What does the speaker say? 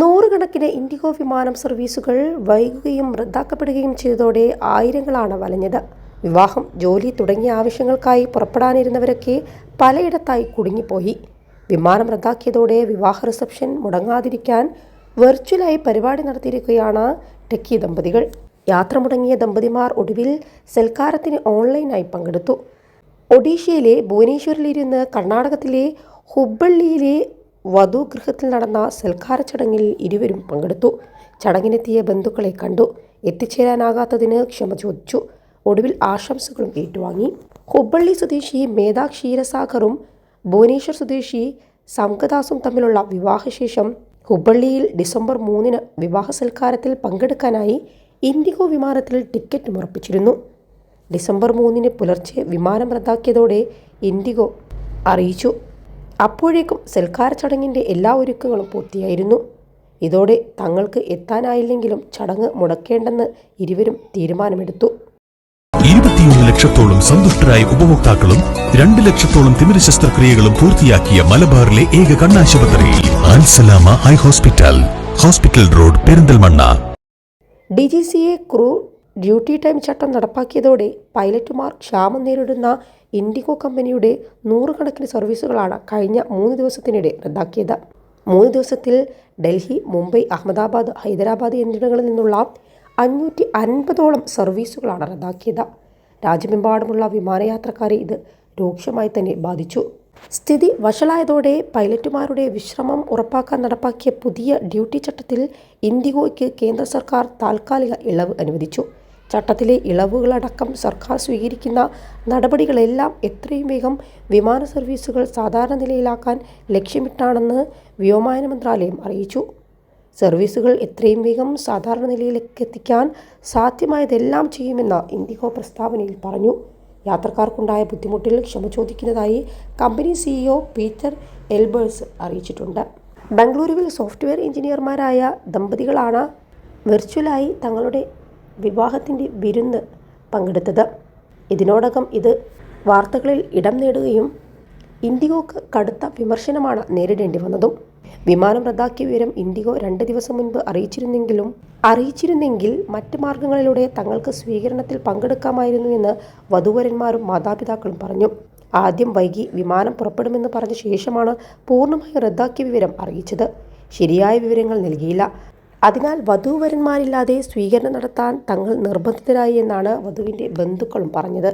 നൂറുകണക്കിന് ഇൻഡിഗോ വിമാനം സർവീസുകൾ വൈകുകയും റദ്ദാക്കപ്പെടുകയും ചെയ്തതോടെ ആയിരങ്ങളാണ് വലഞ്ഞത്. വിവാഹം ജോലി തുടങ്ങിയ ആവശ്യങ്ങൾക്കായി പുറപ്പെടാനിരുന്നവരൊക്കെ പലയിടത്തായി കുടുങ്ങിപ്പോയി. വിമാനം റദ്ദാക്കിയതോടെ വിവാഹ റിസപ്ഷൻ മുടങ്ങാതിരിക്കാൻ വെർച്വലായി പരിപാടി നടത്തിയിരിക്കുകയാണ് ടെക്കി ദമ്പതികൾ. യാത്ര മുടങ്ങിയ ദമ്പതിമാർ ഒടുവിൽ സൽക്കാരത്തിന് ഓൺലൈനായി പങ്കെടുത്തു. ഒഡീഷയിലെ ഭുവനേശ്വറിലിരുന്ന് കർണാടകത്തിലെ ഹുബ്ബള്ളിയിലെ വധുഗൃഹത്തിൽ നടന്ന സൽക്കാര ചടങ്ങിൽ ഇരുവരും പങ്കെടുത്തു. ചടങ്ങിനെത്തിയ ബന്ധുക്കളെ കണ്ടു. എത്തിച്ചേരാനാകാത്തതിന് ക്ഷമ ചോദിച്ചു. ഒടുവിൽ ആശംസകളും ഏറ്റുവാങ്ങി. ഹുബ്ബള്ളി സ്വദേശി മേധാ ക്ഷീരസാഗറും ഭുവനേശ്വർ സ്വദേശി സംഗദാസും തമ്മിലുള്ള വിവാഹശേഷം ഹുബ്ബള്ളിയിൽ ഡിസംബർ മൂന്നിന് വിവാഹ സൽക്കാരത്തിൽ പങ്കെടുക്കാനായി ഇൻഡിഗോ വിമാനത്തിൽ ടിക്കറ്റ് ഉറപ്പിച്ചിരുന്നു ഡിസംബർ മൂന്നിന് പുലർച്ചെ വിമാനം റദ്ദാക്കിയതോടെ ഇൻഡിഗോ അറിയിച്ചു. അപ്പോഴേക്കും സൽക്കാര ചടങ്ങിന്റെ എല്ലാ ഒരുക്കങ്ങളും പൂർത്തിയായിരുന്നു. ഇതോടെ തങ്ങൾക്ക് എത്താനായില്ലെങ്കിലും ചടങ്ങ് മുടക്കേണ്ടെന്ന് ഇരുവരും തീരുമാനമെടുത്തു. ഇരുപത്തിയൊന്ന് ലക്ഷത്തോളം സന്തുഷ്ടരായ ഉപഭോക്താക്കളും രണ്ട് ലക്ഷത്തോളം തിമിര ശസ്ത്രക്രിയകളും പൂർത്തിയാക്കിയ മലബാറിലെ ഏക കണ്ണാശുപത്രി Al Salama eye hospital hospital road Perinthalmanna. D G C A crew duty time ചട്ടം നടപ്പാക്കിയതോടെ പൈലറ്റുമാർ ക്ഷാമം നേരിടുന്ന ഇൻഡിഗോ കമ്പനിയുടെ നൂറുകണക്കിന് സർവീസുകളാണ് കഴിഞ്ഞ മൂന്ന് ദിവസത്തിനിടെ റദ്ദാക്കിയത്. മൂന്ന് ദിവസത്തിൽ ഡൽഹി മുംബൈ അഹമ്മദാബാദ് ഹൈദരാബാദ് എന്നിവിടങ്ങളിൽ നിന്നുള്ള അഞ്ഞൂറ്റി അൻപതോളം സർവീസുകളാണ് റദ്ദാക്കിയത്. രാജ്യമെമ്പാടുമുള്ള വിമാനയാത്രക്കാരെ ഇത് രൂക്ഷമായി തന്നെ ബാധിച്ചു. സ്ഥിതി വഷളായതോടെ പൈലറ്റുമാരുടെ വിശ്രമം ഉറപ്പാക്കാൻ നടപ്പാക്കിയ പുതിയ ഡ്യൂട്ടി ചട്ടത്തിൽ ഇൻഡിഗോയ്ക്ക് കേന്ദ്ര സർക്കാർ താൽക്കാലിക ഇളവ് അനുവദിച്ചു. ചട്ടത്തിലെ ഇളവുകളടക്കം സർക്കാർ സ്വീകരിക്കുന്ന നടപടികളെല്ലാം എത്രയും വേഗം വിമാന സർവീസുകൾ സാധാരണ നിലയിലാക്കാൻ ലക്ഷ്യമിട്ടാണെന്ന് വ്യോമയാന മന്ത്രാലയം അറിയിച്ചു. സർവീസുകൾ എത്രയും വേഗം സാധാരണ നിലയിലേക്ക് എത്തിക്കാൻ സാധ്യമായതെല്ലാം ചെയ്യുമെന്ന് ഇൻഡിഗോ പ്രസ്താവനയിൽ പറഞ്ഞു. യാത്രക്കാർക്കുണ്ടായ ബുദ്ധിമുട്ടിൽ ക്ഷമ ചോദിക്കുന്നതായി കമ്പനി സിഇഒ പീറ്റർ എൽബേഴ്സ് അറിയിച്ചിട്ടുണ്ട്. ബംഗളൂരുവിൽ സോഫ്റ്റ്വെയർ എഞ്ചിനീയർമാരായ ദമ്പതികളാണ് വെർച്വലായി തങ്ങളുടെ വിവാഹത്തിന്റെ വിരുന്ന് പങ്കെടുത്തത്. ഇതിനോടകം ഇത് വാർത്തകളിൽ ഇടം നേടുകയും ഇൻഡിഗോക്ക് കടുത്ത വിമർശനമാണ് നേരിടേണ്ടി വന്നതും. വിമാനം റദ്ദാക്കിയ വിവരം ഇൻഡിഗോ രണ്ട് ദിവസം മുൻപ് അറിയിച്ചിരുന്നെങ്കിലും അറിയിച്ചിരുന്നെങ്കിൽ മറ്റ് മാർഗങ്ങളിലൂടെ തങ്ങൾക്ക് സ്വീകരണത്തിൽ പങ്കെടുക്കാമായിരുന്നു എന്ന് വധുവരന്മാരും മാതാപിതാക്കളും പറഞ്ഞു. ആദ്യം വൈകി വിമാനം പുറപ്പെടുമെന്ന് പറഞ്ഞ ശേഷമാണ് പൂർണമായി റദ്ദാക്കിയ വിവരം അറിയിച്ചത്. ശരിയായ വിവരങ്ങൾ നൽകിയില്ല. അതിനാൽ വധൂവരന്മാരില്ലാതെ സ്വീകരണം നടത്താൻ തങ്ങൾ നിർബന്ധിതരായി എന്നാണ് വധുവിന്റെ ബന്ധുക്കളും പറഞ്ഞത്.